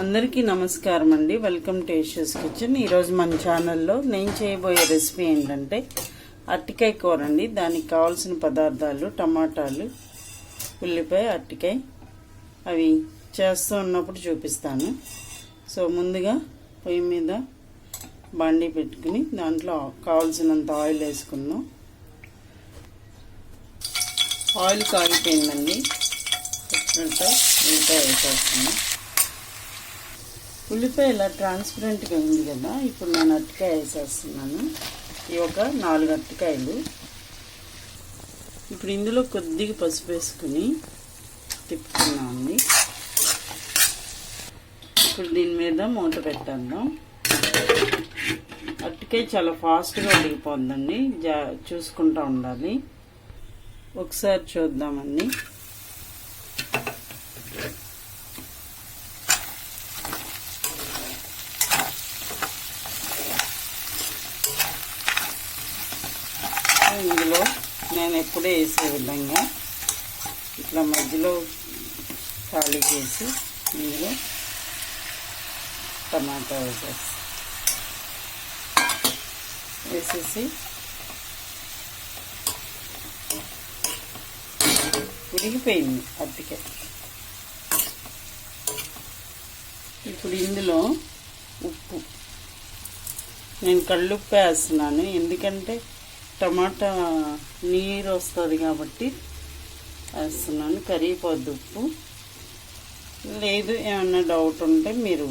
అందరికీ నమస్కారం అండి. వెల్కమ్ టు ఏషియస్ కిచెన్ ఈరోజు మన ఛానల్లో నేను చేయబోయే రెసిపీ ఏంటంటే అట్టికాయ కూర అండి. దానికి కావాల్సిన పదార్థాలు టమాటాలు ఉల్లిపాయ అట్టికాయ అవి చేస్తూ ఉన్నప్పుడు చూపిస్తాను. సో ముందుగా పొయ్యి మీద బండి పెట్టుకుని దాంట్లో కావాల్సినంత ఆయిల్ వేసుకుందాం. ఆయిల్ కాగిపోయిందండి. వచ్చినట్టు ఉల్లిపాయ వేసేస్తున్నాం. ఉల్లిపాయ ఇలా ట్రాన్స్పరెంట్గా ఉంది కదా ఇప్పుడు నేను అరటికాయ వేసేస్తున్నాను. ఈ ఒక నాలుగు అరటికాయలు. ఇప్పుడు ఇందులో కొద్దిగా పసుపు వేసుకుని తిప్పుకున్నామండి ఇప్పుడు దీని మీద మూత పెట్టేద్దాం. అరటికాయ చాలా ఫాస్ట్గా ఉడికిపోద్దండి జా చూసుకుంటూ ఉండాలి. ఒకసారి చూద్దామండి. ఇందులో నేను ఎప్పుడే వేసే విధంగా ఇట్లా మధ్యలో ఖాళీ చేసి ఇందులో టమాటా వేసేసి వేసేసి ఉడికిపోయింది అద్దెకే ఇప్పుడు ఇందులో ఉప్పు. నేను కళ్ళుప్పు వేస్తున్నాను ఎందుకంటే టమాటా నీరు వస్తుంది కాబట్టి వేస్తున్నాను. కరిగిపోద్ది ఉప్పు. లేదు ఏమన్నా డౌట్ ఉంటే మీరు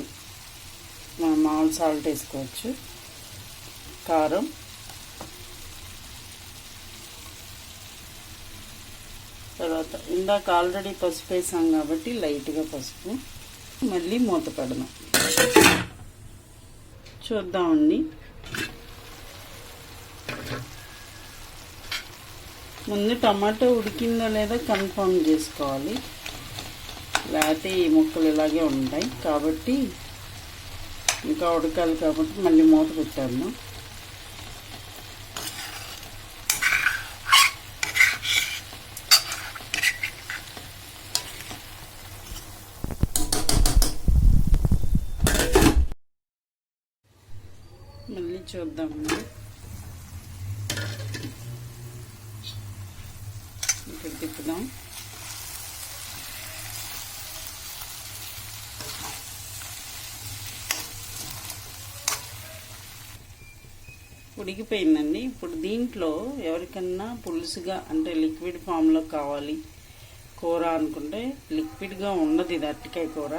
మామూలు సాల్ట్ వేసుకోవచ్చు. కారం. తర్వాత ఇందాక ఆల్రెడీ పసుపు వేసాం కాబట్టి లైట్గా పసుపు. మళ్ళీ మూత పెడదాం. చూద్దామండి ముందు టమాటో ఉడికిందో లేదో కన్ఫర్మ్ చేసుకోవాలి. లేకపోతే ఈ ముక్కలు ఇలాగే ఉంటాయి. కాబట్టి ఇంకా ఉడకాలి కాబట్టి మళ్ళీ మూత పెట్టాను మళ్ళీ చూద్దామండి ఇక్కడ తిప్పుదాం ఉడికిపోయిందండి. ఇప్పుడు దీంట్లో ఎవరికన్నా పులుసుగా అంటే లిక్విడ్ ఫామ్లో కావాలి కూర అనుకుంటే లిక్విడ్గా ఉండదు ఇది అరటికాయ కూర.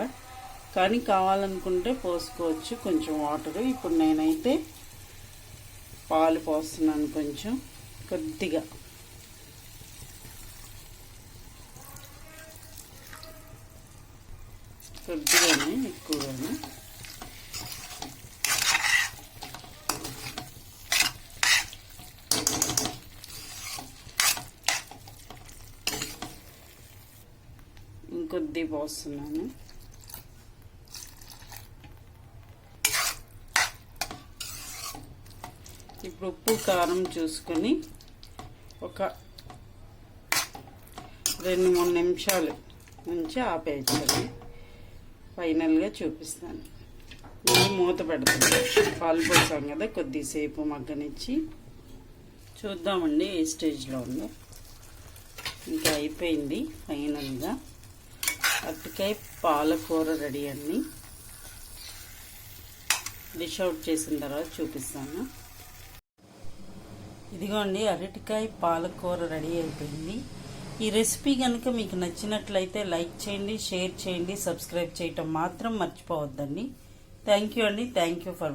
కానీ కావాలనుకుంటే పోసుకోవచ్చు కొంచెం వాటర్. ఇప్పుడు నేనైతే పాలు పోస్తున్నాను కొంచెం కొద్దిగా. కొద్దిగానే ఎక్కువగానే. ఇంకొద్ది పోస్తున్నాను. ఇప్పుడు ఉప్పు కారం చూసుకొని ఒక రెండు మూడు నిమిషాలు ఉంచి ఆపేయాలి. ఫైనల్గా చూపిస్తాను. నేను మూత పెడతాను పాలు పోసాం కదా కొద్దిసేపు మగ్గనిచ్చి చూద్దామండి ఏ స్టేజ్లో ఉందో. ఇంకా అయిపోయింది ఫైనల్గా. అరటికాయ పాలకూర రెడీ అండి. డిష్ అవుట్ చేసిన తర్వాత చూపిస్తాను. ఇదిగోండి అరటికాయ పాలకూర రెడీ అయిపోయింది. ఈ రెసిపీ కనుక మీకు నచ్చినట్లయితే లైక్ చేయండి షేర్ చేయండి సబ్స్క్రైబ్ చేయటం మాత్రం మర్చిపోవద్దండి. థ్యాంక్ యూ అండి. Thank you for